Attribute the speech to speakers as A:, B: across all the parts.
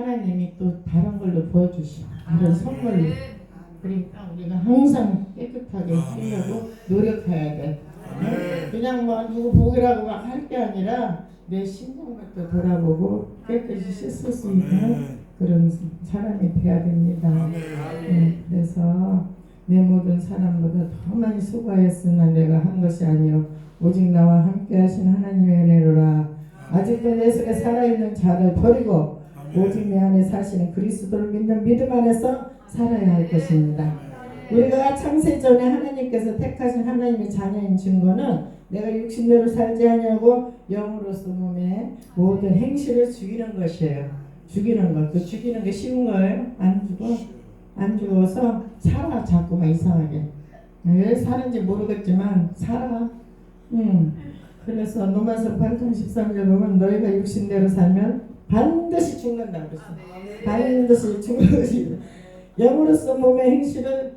A: 하나님이 또 다른 걸로 보여주시고 다른 선물로 그러니까 우리가 항상 깨끗하게 하려고 노력해야 돼. 응? 그냥 뭐 누구 보기라고 막 할 게 아니라 내 심장부터 돌아보고 깨끗이 씻을 수 있는 그런 사람이 돼야 됩니다. 네, 그래서 내 모든 사람보다 더 많이 수고하였으나 내가 한 것이 아니요. 오직 나와 함께 하신 하나님의 은혜로라. 아직도 내 속에 살아있는 자를 버리고 오직 내 안에 사시는 그리스도를 믿는 믿음 안에서 살아야 할 것입니다. 우리가 창세 전에 하나님께서 택하신 하나님의 자녀인 증거는 내가 육신대로 살지 아니하고 영으로서 몸에 모든 행실을 죽이는 것이에요. 죽이는 것. 그 죽이는 게 쉬운 거예요? 안 죽어? 안 죽어서 살아 자꾸만 이상하게. 왜 사는지 모르겠지만 살아. 음. 그래서 로마서 8장 13절 보면 너희가 육신대로 살면 반드시 죽는다 그랬어. 반드시 죽는 것이 영으로서 몸의 행실을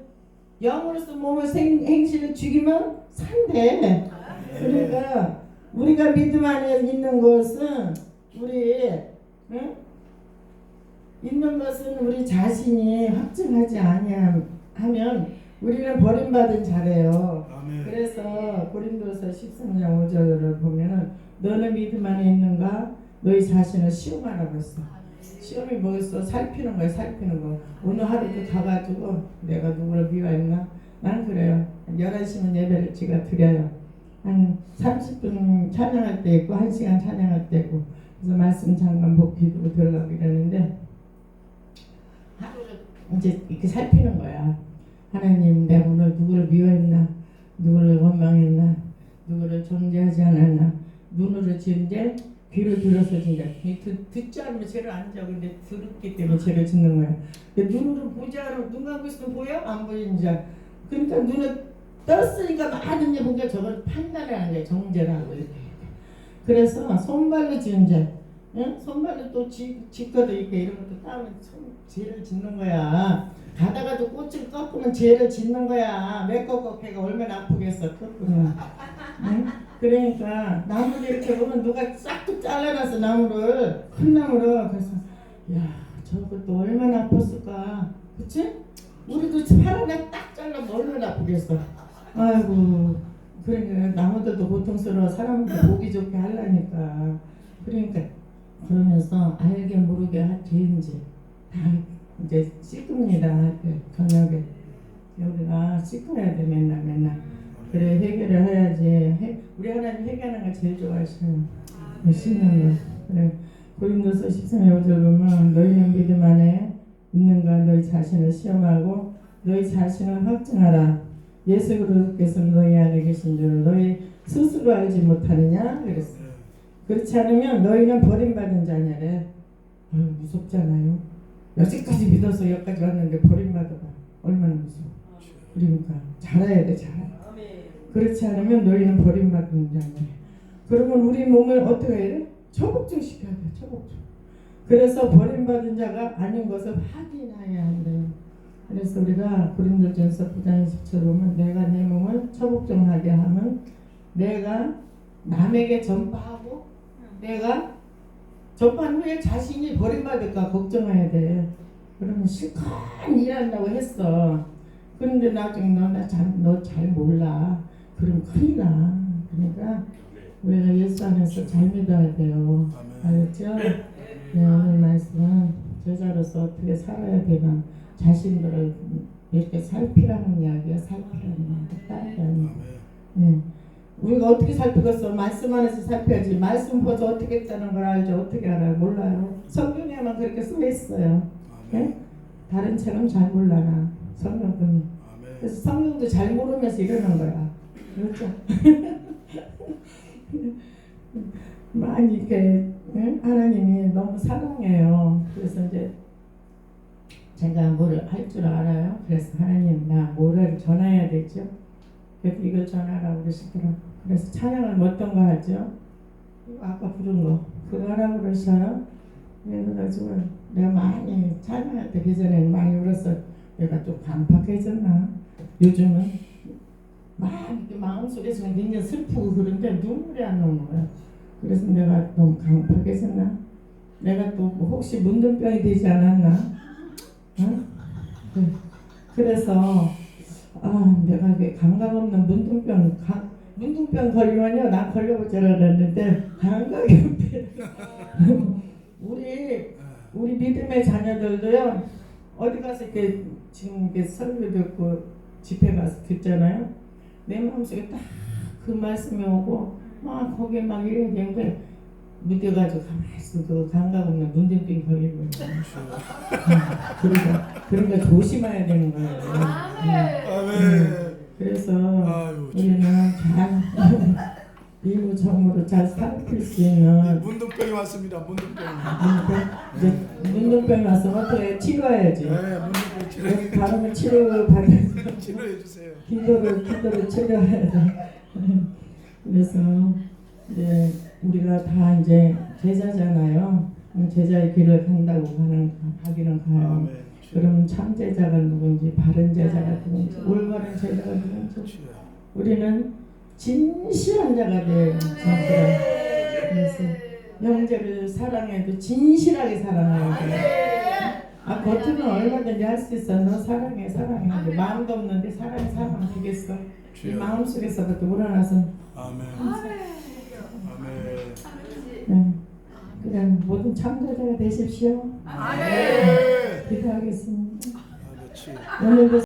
A: 영으로서 몸의 생, 행실을 죽이면 산대. 그러니까 우리가 믿음 안에 있는 것은 우리 응? 있는 것은 우리 자신이 확증하지 아니하면 우리는 버림받은 자래요. 그래서 고린도서 13장 5절을 보면은 너는 믿음 안에 있는가? 너희 자신을 시험하라고 했어. 시험이 뭐였어? 살피는 거야, 살피는 거. 오늘 하루도 가가지고 내가 누구를 미워했나? 난 그래요. 11시면 예배를 제가 드려요. 한 30분 찬양할 때 있고, 1시간 찬양할 때 있고, 그래서 말씀 잠깐 복기도 들어가고 이러는데, 하루를 이제 이렇게 살피는 거야. 하나님, 내가 오늘 누구를 미워했나? 누구를 원망했나? 누구를 존재하지 않았나? 눈으로 지은 데 귀를 들어서 진짜 듣, 듣지 않으면 죄를 안 지어 근데 들었기 때문에 죄를 짓는 거야. 근데 눈으로 보지 않으면 눈 감고 있으면 보여? 안 보이는 자. 그러니까 눈을 떴으니까 많은 게 보니까 저걸 판단을 하는 거야. 이렇게. 그래서 손발로 지은 죄. 응? 손발로 또 지, 짓거도 있고 이런 것도 따면 손, 죄를 짓는 거야. 가다가도 꽃을 꺾으면 죄를 짓는 거야. 걔가 얼마나 아프겠어. 꺾으면. 응? 그러니까 나무를 이렇게 보면 누가 싹둑 잘라놨어 나무를. 큰 나무를. 그래서 야 저것도 얼마나 아팠을까. 그치? 우리도 파란에 딱 잘라면 얼마나 아프겠어. 아이고 그러니까 나무들도 고통스러워. 사람들 보기 좋게 하려니까. 그러니까 그러면서 알게 모르게 다 이제 씻습니다. 그 저녁에. 우리가 씻어야 돼 맨날 맨날 그래 해결을 해야지. 해, 우리 하나님 해결하는 걸 제일 좋아하셔요. 씻는 거. 그래 고린도서 13의 5절 보면 너희는 믿음 안에 있는가 너희 자신을 시험하고 너희 자신을 확증하라. 예수 그리스도께서 너희 안에 계신 줄 너희 스스로 알지 못하느냐 그랬어. 그렇지 않으면 너희는 버림받은 자냐래. 아유 무섭잖아요. 여기까지 믿어서 여기까지 왔는데 버림받아봐. 얼마나 무서워. 그러니까 잘해야 돼 잘해. 그렇지 않으면 너희는 버림받은 자냐. 그러면 우리 몸을 어떻게 해야 돼? 처복증 시켜야 돼. 처복증. 그래서 버림받은 자가 아닌 것을 확인해야 한대요. 그래서 우리가 고린도전서 9장 20절 보면 내가 내 몸을 처복증하게 하면 내가 남에게 전파하고 내가 전파한 후에 자신이 버림받을까 걱정해야 돼. 그러면 실컷 일한다고 했어. 그런데 나중에 너잘 몰라. 그럼 큰일 나. 그러니까 우리가 예수 안에서 잘 믿어야 돼요. 알겠죠? 네, 오늘 말씀은 제자로서 어떻게 살아야 되나 자신들을 이렇게 살피라는 이야기야. 살피라는 이야기. 따르라는 이야기. 네. 우리가 어떻게 살피겠어? 말씀 안에서 살펴야지. 말씀 보서 어떻게 했다는 걸 알죠? 어떻게 알아요? 몰라요. 성경에만 그렇게 써 있어요. 네? 다른 책은 잘 몰라 나. 성경뿐이. 그래서 성경도 잘 모르면서 이러는 거야. 그렇죠? 많이 이렇게 응? 하나님이 너무 사랑해요. 그래서 이제 제가 뭐를 할 줄 알아요. 그래서 하나님 나 뭐를 전해야 되죠? 그래서 이걸 전하라고 그러시더라고. 그래서 찬양을 어떤 거 하죠? 아까 부른 거 그거 하라고 그러셔요. 그래가지고 내가 많이 찬양할 때 그전에는 많이 울었어. 내가 좀 감팍해졌나? 요즘은 막 마음속에서 굉장히 슬프고 그런데 눈물이 안 나오는 거야. 그래서 내가 너무 강팍해졌나? 내가 또 뭐 혹시 문둥병이 되지 않았나? 어? 그- 그래서 아 내가 왜 감각 없는 문둥병 가, 문둥병 걸리면요 난 걸려볼 줄 알았는데 감각이 없대 우리 우리 믿음의 자녀들도요 어디 가서 이렇게 지금 이렇게 설교 듣고 집회 가서 듣잖아요 내 마음속에 딱 그 말씀이 오고 막 거기에 막 이래야 되는데 믿어가지고 가만히 있어도 감각 없는 문둥병 걸리고. 그러니까 그러니까 조심해야 되는 거예요.
B: 아멘.
A: 그래서
B: 아유,
A: 우리는 잘 이무정으로 잘 살필 수 있는
B: 문둥병이 왔습니다. 문둥병.
A: 문둥병이 왔으면 어떻게 치료해야지.
B: 네, 문둥병 치료해,
A: 바로 치료 받아 서
B: 치료해 주세요.
A: 기도를 기도를 치료해야 돼. 그래서 이제 우리가 다 이제 제자잖아요. 제자의 길을 간다고 가는 가기는 가요.
B: 아멘.
A: 그럼 참 제자가 누군지 바른 제자가 누군지 올바른 제자가 누군지
B: 주여.
A: 우리는 진실한 자가 돼요. 진실한. 그래서 형제를 사랑해도 진실하게 사랑해야 돼. 아 겉으로는 얼마든지 할 수 있어. 너 사랑해 사랑해. 근데 마음도 없는데 사랑해 사랑 되겠어. 이. 마음 속에서부터 우러나서
B: 아멘. 아멘.
A: 네. 그냥 모든 참자자가 되십시오.
B: 아멘.
A: 기도하겠습니다.
B: 아버지.
A: 오늘도